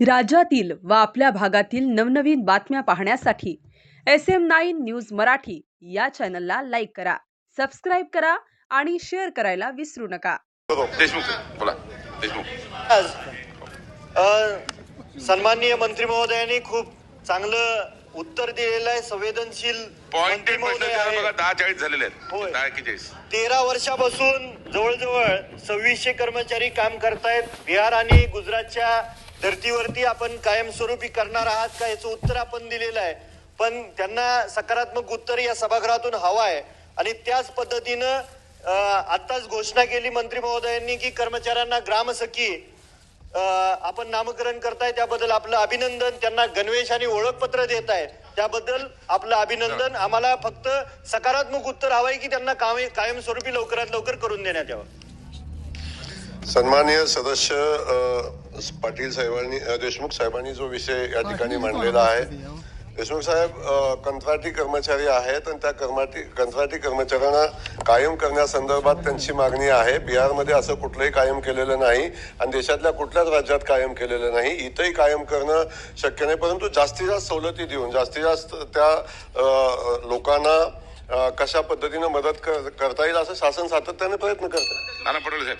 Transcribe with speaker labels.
Speaker 1: राज्यातील व आपल्या भागातील नवनवीन बातम्या पाहण्यासाठी S M nine news Marathi या चॅनलला लाईक करा सबस्क्राईब करा आणि शेअर करायला विसरू नका.
Speaker 2: देशमुख बोला. देशमुख.
Speaker 3: आज अ, सन्माननीय मंत्री महोदयांनी खूप चांगलं उत्तर दिलेलं आहे संवेदनशील मंत्री
Speaker 2: पॉइंटेड प्रश्न
Speaker 3: महोदय
Speaker 2: विचारा बघा
Speaker 3: आहे
Speaker 2: दहा चाळीस झालेले
Speaker 3: होय.
Speaker 2: आहेत दहा एक्केचाळीस.
Speaker 3: तेरा वर्षापासून जवळजवळ सव्वीसशे कर्मचारी काम करतायत. बिहार आणि गुजरातच्या धर्तीवरती आपण कायमस्वरूपी करणार आहात का याचं उत्तर आपण दिलेलं आहे. पण त्यांना सकारात्मक उत्तर या सभागृहातून हवं आहे. आणि त्याच पद्धतीनं अ, आत्ताच घोषणा केली मंत्री महोदयांनी की कर्मचाऱ्यांना ग्रामसखी अ, आपण नामकरण करताय त्याबद्दल आपलं अभिनंदन त्यांना गणवेश आणि ओळखपत्र देत आहे त्याबद्दल आपलं अभिनंदन. आम्हाला फक्त सकारात्मक उत्तर हवंय की त्यांना काम कायमस्वरूपी लवकरात लवकर करून देण्यात यावं.
Speaker 4: सन्माननीय सदस्य अ, पाटील साहेबांनी देशमुख साहेबांनी जो विषय या ठिकाणी मांडलेला आहे. देशमुख साहेब कंत्राटी कर्मचारी आहेत आणि त्या कर्माटी कंत्राटी कर्मचाऱ्यांना कायम करण्यासंदर्भात त्यांची मागणी आहे. बिहारमध्ये असं कुठलंही कायम केलेलं नाही आणि देशातल्या कुठल्याच राज्यात कायम केलेलं नाही. इथंही कायम करणं शक्य नाही. परंतु जास्तीत जास्त सवलती देऊन जास्तीत जास्त त्या अ, लोकांना कशा पद्धतीनं मदत कर- करता येईल असं शासन सातत्याने प्रयत्न करतं
Speaker 2: नाना पटोले साहेब.